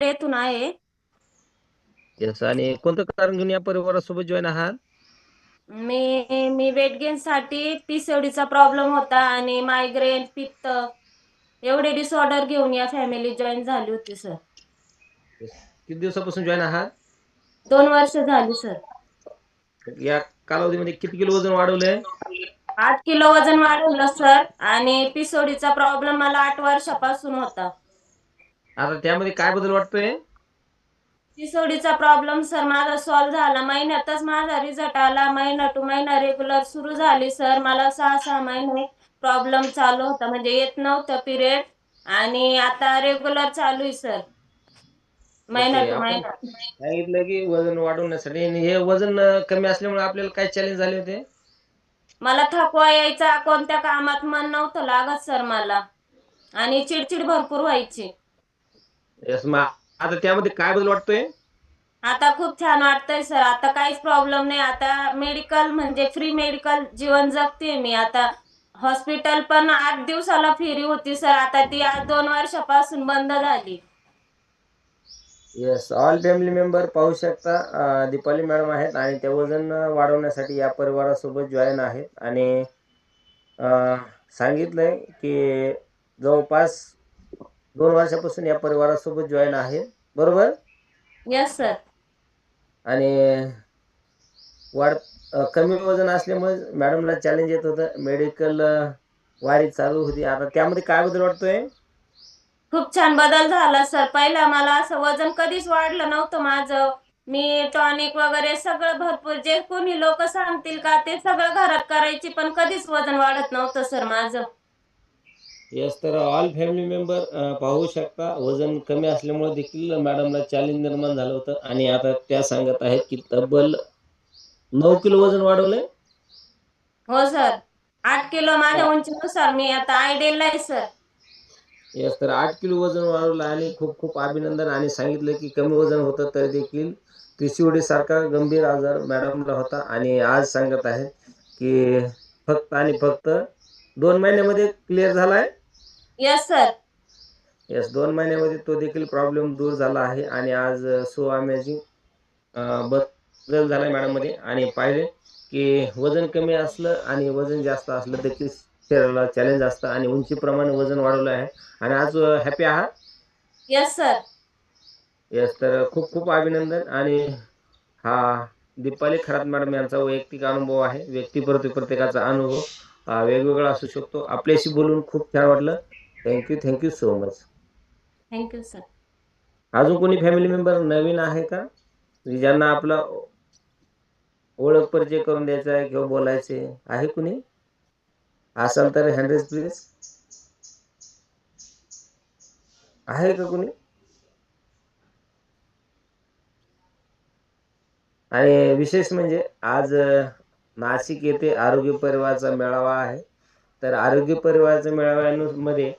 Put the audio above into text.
येथून आहे. येस आणि कोणतं कारण घेऊन या परिवारासोबत जॉईन आहात? मी मी वेट गेन साठी पीसीओडीचा प्रॉब्लेम होता आणि मायग्रेन पित्त एवढे डिसऑर्डर घेऊन या फॅमिली जॉईन झाली होती सर किती दिवसापासून जॉईन आहात? दोन वर्ष झाली सर या कालावधीमध्ये किती किलो वजन वाढवलंय? आठ किलो वजन वाढवलं सर आणि पीसीओडीचा प्रॉब्लेम मला आठ वर्षापासून होता. आता त्यामध्ये काय बदल वाटतोय? पीसीओडीचा प्रॉब्लेम सर माझा सॉल्व्ह झाला. महिन्यातच माझा रिझल्ट आला. महिना टू महिना रेग्युलर सुरू झाली सर मला सहा सहा महिने प्रॉब्लेम चालू होता. म्हणजे येत नव्हतं पिरियड आणि आता रेग्युलर चालू आहे सर महिना टू महिना. सांगितलं की वजन वाढवण्यासाठी. आणि हे वजन कमी असल्यामुळे आपल्याला काय चॅलेंज झाले होते? मला थकवा यायचा. कोणत्या कामात मन नव्हतं लागत सर मला. आणि चिडचिड भरपूर व्हायची. येस मग आता त्यामध्ये काय बदल वाटतोय? आता खूप छान वाटतंय सर आता काहीच प्रॉब्लेम नाही. आता मेडिकल म्हणजे फ्री मेडिकल जीवन जगते मी. आता हॉस्पिटल पण आठ दिवसाला फ्री होती सर आता ती आज दोन वर्षापासून बंद झाली. येस ऑल फॅमिली मेंबर पाहू शकता. अं, दीपाली मॅडम आहेत आणि त्या वजन वाढवण्यासाठी या परिवारासोबत जॉईन आहेत. आणि अं, सांगितलंय की जवळपास दोन वर्षापासून या परिवारासोबत जॉईन आहे. बरोबर? येस सर आणि वाढ अं, कमी वजन असल्यामुळे मॅडमला चॅलेंज येत होतं. मेडिकल वारी चालू होती. आता त्यामध्ये काय बदल वाटतोय? खूप छान बदल झाला सर पहिला मला असं वजन कधीच वाढलं नव्हतं माझं. मी टॉनिक वगैरे सगळं भरपूर जे कोणी लोक सांगतील का ते सगळं घरात करायची पण कधीच वजन वाढत नव्हतं सर माझं. येस तर ऑल फॅमिली मेंबर पाहू शकता. वजन कमी असल्यामुळे देखील मॅडमला चॅलेंज निर्माण झालं होतं. आणि आता त्या सांगत आहेत की तब्बल नऊ किलो वजन वाढवलंय. हो सर आठ किलो माझ्या उंचीनुसार. मी आता आयडेल आहे सर येस तर आठ किलो वजन वाढवलं आणि खूप खूप अभिनंदन. आणि सांगितलं की कमी वजन होतं तरी देखील PCOD सारखा गंभीर आजार मॅडमला होता. आणि आज सांगत आहेत की फक्त आणि फक्त दोन महिन्यामध्ये क्लिअर झालाय. येस सर येस दोन महिन्यामध्ये तो देखील प्रॉब्लेम दूर झाला आहे आणि आज सो अमेझिंग बदल झाला मॅडममध्ये. आणि पाहिले की वजन कमी असलं आणि वजन जास्त असलं देखील शरीराला चॅलेंज असतं आणि उंचीप्रमाणे वजन वाढवलं आहे. आणि आज हॅपी आहात? येस सर येस तर खूप खूप अभिनंदन. आणि हा दीपाली खरात मॅडम यांचा वैयक्तिक अनुभव आहे. व्यक्तीप्रती प्रत्येकाचा अनुभव वेगवेगळा असू शकतो. आपल्याशी बोलून खूप छान वाटलं. Thank you thank you so much thank you sir अजून कोणी फॅमिली मेंबर नवीन आहे का? ज्यांना आपला ओळख परिचय करून द्यायचा आहे किंवा बोलायचे आहे कुणी? असाल तर हँड्रेड प्लीज आहे का कुणी? आणि विशेष म्हणजे आज नाशिक येथे आरोग्य परिवाराचा मेळावा आहे. तर आरोग्य परिवाराच्या मेळाव्यामध्ये